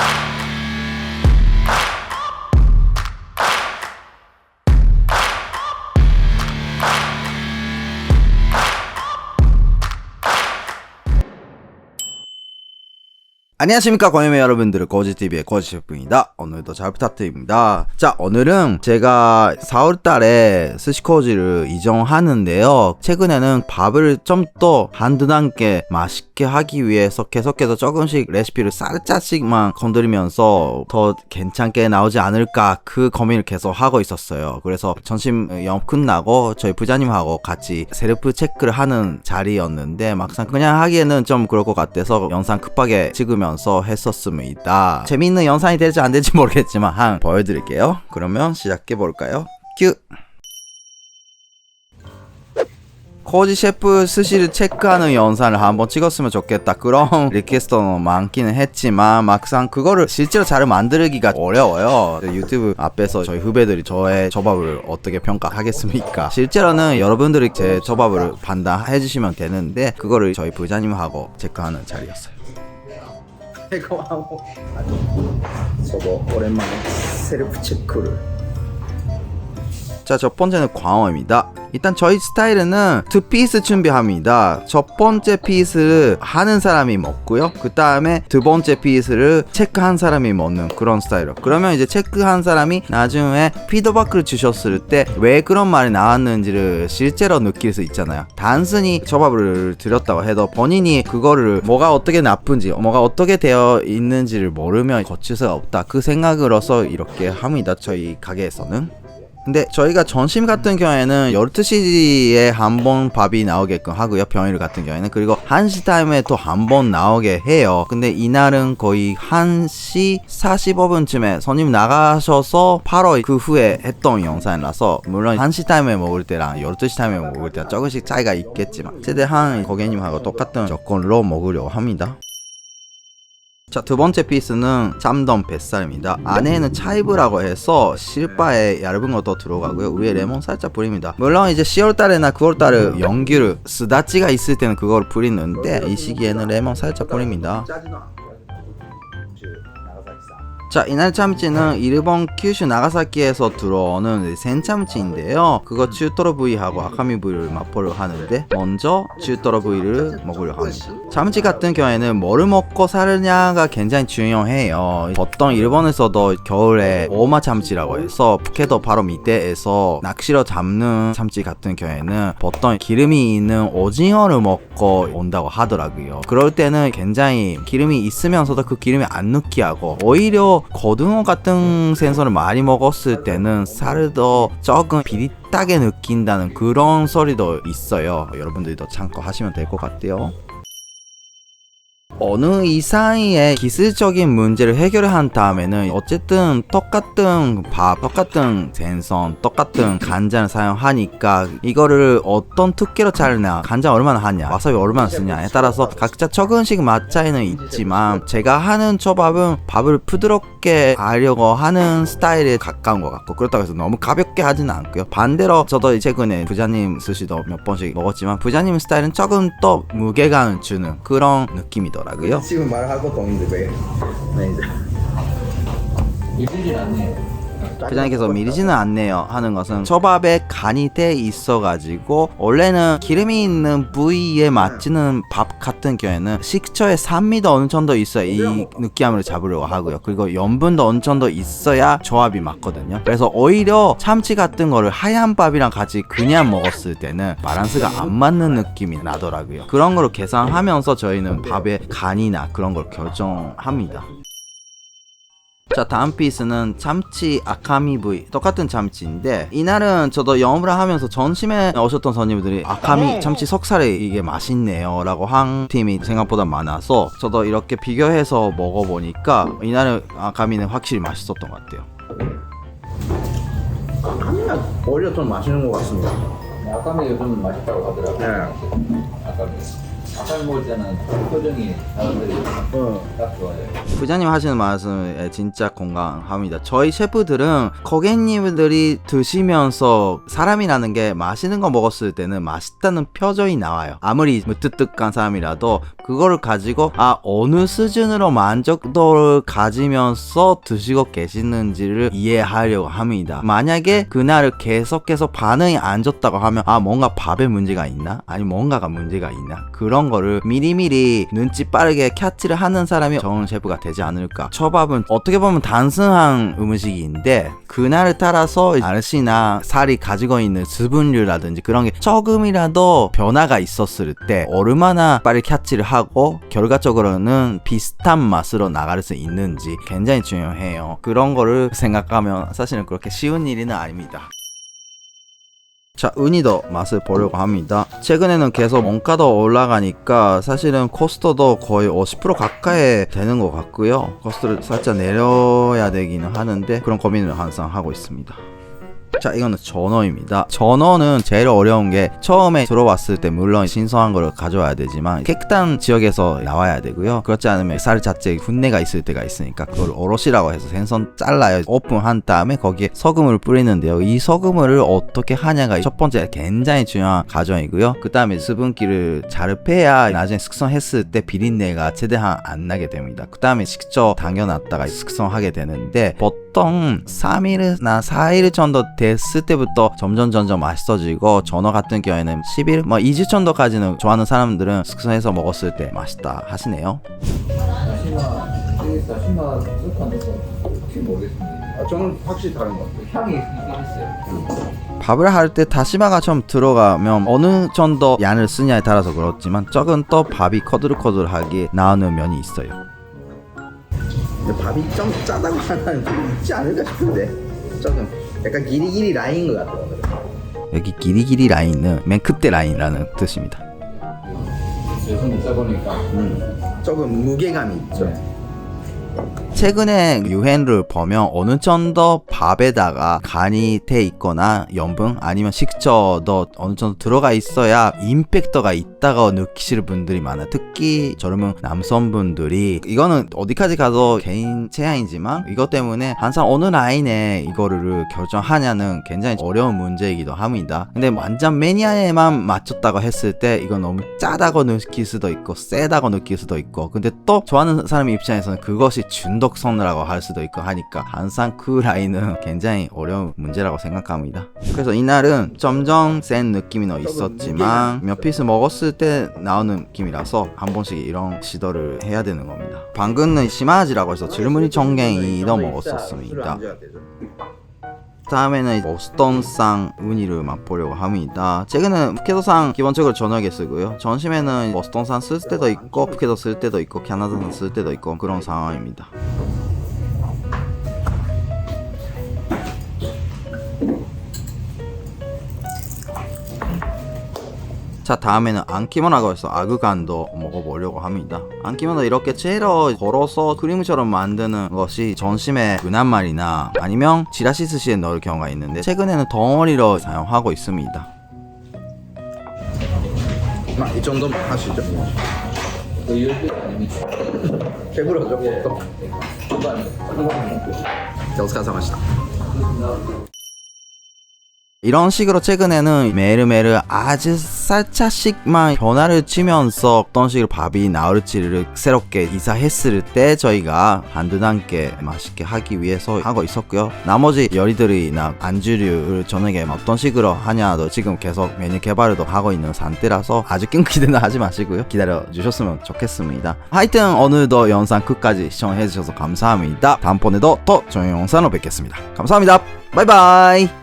Thank you. 안녕하십니까 광유매 여러분들. 고지TV의 고지셰프입니다. 오늘도 잘 부탁드립니다. 자 오늘은 제가 4월달에 스시코지를 이정하는데요. 최근에는 밥을 좀더 단계 맛있게 하기 위해서 계속해서 조금씩 레시피를 살짝씩만 건드리면서 더 괜찮게 나오지 않을까 그 고민을 계속 하고 있었어요. 그래서 점심 영업 끝나고 저희 부자님하고 같이 셀프 체크를 하는 자리였는데 막상 그냥 하기에는 좀 그럴 것 같아서 영상 급하게 찍으면 서 했었습니다. 재미있는 영상이 될지 안 될지 모르겠지만 한 보여드릴게요. 그러면 시작해 볼까요? 큐. 코지 셰프 스시를 체크하는 영상을 한번 찍었으면 좋겠다 그런 리퀘스트는 많기는 했지만 막상 그거를 실제로 잘 만들기가 어려워요 유튜브 앞에서 저희 후배들이 저의 조밥을 어떻게 평가하겠습니까 실제로는 여러분들이 제 조밥을 판단해 주시면 되는데 그거를 저희 부자님하고 체크하는 자리였어요 이거 하고 저거 오랜만에 셀프 체크를 자, 첫 번째는 광어입니다. 일단 저희 스타일은 두 피스 준비합니다. 첫 번째 피스를 하는 사람이 먹고요. 그 다음에 두 번째 피스를 체크한 사람이 먹는 그런 스타일로. 그러면 이제 체크한 사람이 나중에 피드백을 주셨을 때 왜 그런 말이 나왔는지를 실제로 느낄 수 있잖아요. 단순히 조밥을 드렸다고 해도 본인이 그거를 뭐가 어떻게 나쁜지, 뭐가 어떻게 되어 있는지를 모르면 고칠 수가 없다. 그 생각으로서 이렇게 합니다. 저희 가게에서는. 근데 저희가 점심 같은 경우에는 12시에 한 번 밥이 나오게끔 하고요. 평일 같은 경우에는. 그리고 1시 타임에 또 한 번 나오게 해요. 근데 이날은 거의 1시 45분쯤에 손님 나가셔서 바로 그 후에 했던 영상이라서 물론 1시 타임에 먹을 때랑 12시 타임에 먹을 때랑 조금씩 차이가 있겠지만 최대한 고객님하고 똑같은 조건으로 먹으려고 합니다. 자, 두 번째 피스는 짬돈 뱃살입니다. 안에는 차이브라고 해서 실바에 얇은 것도 들어가고요. 위에 레몬 살짝 뿌립니다. 물론 이제 10월달이나 9월달에 연기를 스다찌가 있을 때는 그걸 뿌리는데 이 시기에는 레몬 살짝 뿌립니다. 자, 이날 참치는 일본 큐슈 나가사키에서 들어오는 센참치인데요. 그거 츄토로 부위하고 아카미 부위를 맛보려 하는데 먼저 츄토로 부위를 먹으려 합니다. 참치 같은 경우에는 뭐를 먹고 사느냐가 굉장히 중요해요. 보통 일본에서도 겨울에 오마 참치라고 해서 푸케도 바로 밑에에서 낚시로 잡는 참치 같은 경우에는 보통 기름이 있는 오징어를 먹고 온다고 하더라고요. 그럴 때는 굉장히 기름이 있으면서도 그 기름이 안 느끼하고 오히려 고등어 같은 생선을 많이 먹었을 때는 살을 더 조금 비릿하게 느낀다는 그런 소리도 있어요. 여러분들도 참고하시면 될 것 같아요. 어느 이상의 기술적인 문제를 해결한 다음에는 어쨌든 똑같은 밥, 똑같은 생선, 똑같은 간장을 사용하니까 이거를 어떤 특기로 자르냐, 간장 얼마나 하냐, 와사비 얼마나 쓰냐에 따라서 각자 조금씩 맛 차이는 있지만 제가 하는 초밥은 밥을 부드럽게 하려고 하는 스타일에 가까운 것 같고 그렇다고 해서 너무 가볍게 하지는 않고요. 반대로 저도 최근에 부자님 스시도 몇 번씩 먹었지만 부자님 스타일은 조금 더 무게감을 주는 그런 느낌이더라고요. 지금 말할 것도 없는데 왜? 매니저 밀리진 않네요. 부장님께서 미리지는 않네요 하는 것은 초밥에 간이 돼 있어가지고 원래는 기름이 있는 부위에 맞지는 밥 같은 경우에는 식초의 산미도 어느 정도 있어야 이 느끼함을 잡으려고 하고요. 그리고 염분도 어느 정도 있어야 조합이 맞거든요. 그래서 오히려 참치 같은 거를 하얀 밥이랑 같이 그냥 먹었을 때는 바란스가 안 맞는 느낌이 나더라고요. 그런 거를 계산하면서 저희는 밥의 간이나 그런 걸 결정합니다 자 다음 피스는 참치 아카미 부위 똑같은 참치인데 이날은 저도 영업을 하면서 점심에 오셨던 손님들이 아카미 참치 속살이 이게 맛있네요 라고 한 팀이 생각보다 많아서 저도 이렇게 비교해서 먹어보니까 이날은 아카미는 확실히 맛있었던 것 같아요 아카미가 오히려 좀 맛있는 것 같습니다 아까는 요즘 맛있다고 하더라고요. 네. 아까는. 밥을 먹을 때는 표정이 사람들이 어. 딱 좋아요. 부장님 하시는 말씀에 진짜 공감합니다. 저희 셰프들은 고객님들이 드시면서 사람이라는 게 맛있는 거 먹었을 때는 맛있다는 표정이 나와요. 아무리 무뚝뚝한 사람이라도 그거를 가지고 아 어느 수준으로 만족도를 가지면서 드시고 계시는지를 이해하려고 합니다. 만약에 그날을 계속해서 반응이 안 좋다고 하면 아 뭔가 밥에 문제가 있나? 아니 뭔가가 문제가 있나? 그런 거를 미리미리 눈치 빠르게 캐치를 하는 사람이 좋은 셰프가 되지 않을까. 초밥은 어떻게 보면 단순한 음식인데 그날을 따라서 아르시나 살이 가지고 있는 수분율이라든지 그런 게 조금이라도 변화가 있었을 때 얼마나 빨리 캐치를 하고 결과적으로는 비슷한 맛으로 나갈 수 있는지 굉장히 중요해요. 그런 거를 생각하면 사실은 그렇게 쉬운 일은 아닙니다. 자, 은희도 맛을 보려고 합니다. 최근에는 계속 원가도 올라가니까 사실은 코스트도 거의 50% 가까이 되는 것 같고요. 코스트를 살짝 내려야 되기는 하는데 그런 고민을 항상 하고 있습니다. 자 이거는 전어입니다. 전어는 제일 어려운 게 처음에 들어왔을 때 물론 신선한 걸 가져와야 되지만 깨끗한 지역에서 나와야 되고요. 그렇지 않으면 쌀 자체에 분내가 있을 때가 있으니까 그걸 어롯이라고 해서 생선 잘라요 오픈한 다음에 거기에 소금을 뿌리는데요. 이 소금을 어떻게 하냐가 첫 번째 굉장히 중요한 과정이고요. 그 다음에 수분기를 잘 빼야 나중에 숙성했을 때 비린내가 최대한 안 나게 됩니다. 그 다음에 직접 담겨놨다가 숙성하게 되는데 보통 3일이나 4일 정도 됐을 때부터 점점 점점 맛있어지고 전어 같은 경우에는 10일 뭐 2주 정도까지는 좋아하는 사람들은 숙성해서 먹었을 때 맛있다 하시네요. 아, 저는 확실히 다른 것 같아요. 향이 있긴 했어요. 밥을 할 때 다시마가 좀 들어가면 어느 정도 양을 쓰냐에 따라서 그렇지만 조금 더 밥이 커들커들하게 나오는 면이 있어요 근데 밥이 좀 짜다고 하면 좀 있지 않을까 싶은데 조금 약간 기리기리 라인 것 같더라고요. 여기 기리기리 라인은 맨 끝에 라인이라는 뜻입니다 손 있다 보니까 음, 조금 무게감이 있죠. 네. 최근에 유행을 보면 어느 정도 밥에다가 간이 돼 있거나 염분 아니면 식초도 어느 정도 들어가 있어야 임팩트가 있다고 느끼시는 분들이 많아요. 특히 젊은 남성분들이 이거는 어디까지 가도 개인 취향이지만 이것 때문에 항상 어느 라인에 이거를 결정하냐는 굉장히 어려운 문제이기도 합니다. 근데 완전 매니아에만 맞췄다고 했을 때 이건 너무 짜다고 느낄 수도 있고 세다고 느낄 수도 있고 근데 또 좋아하는 사람 입장에서는 그것이 중독성이라고 할 수도 있고 하니까 항상 그 라인은 굉장히 어려운 문제라고 생각합니다. 그래서 이날은 점점 센 느낌이 너 있었지만 몇 피스 먹었을 때 나오는 느낌이라서 한 번씩 이런 시도를 해야 되는 겁니다. 방금은 시마지라고 해서 질문이 정갱이도 먹었었습니다. 다음에는 보스턴상 우니를 맛보려고 합니다. 최근에 푸켓도상 기본적으로 저녁에 쓰고요. 점심에는 보스턴산 쓸 때도 있고 푸켓도 쓸 때도 있고 캐나다산 쓸 때도 있고 그런 상황입니다. 자 다음에는 안키모나고 해서 아그간도 먹어보려고 합니다 안키모나 이렇게 채로 걸어서 크림처럼 만드는 것이 전심에 그난말이나 아니면 지라시 스시에 넣을 경우가 있는데 최근에는 덩어리로 사용하고 있습니다 아, 이 정도만 하시죠. 배부러죠. 예. 오스카사마시다. 이런 식으로 최근에는 매일매일 아주 살짝씩만 변화를 치면서 어떤 식으로 밥이 나올지를 새롭게 이사했을 때 저희가 한두단께 맛있게 하기 위해서 하고 있었고요. 나머지 요리들이나 안주류를 저녁에 어떤 식으로 하냐도 지금 계속 메뉴 개발을 하고 있는 상태라서 아주 끈기대는 하지 마시고요. 기다려 주셨으면 좋겠습니다. 하여튼 오늘도 영상 끝까지 시청해 주셔서 감사합니다. 다음번에도 더 좋은 영상으로 뵙겠습니다. 감사합니다. 바이바이.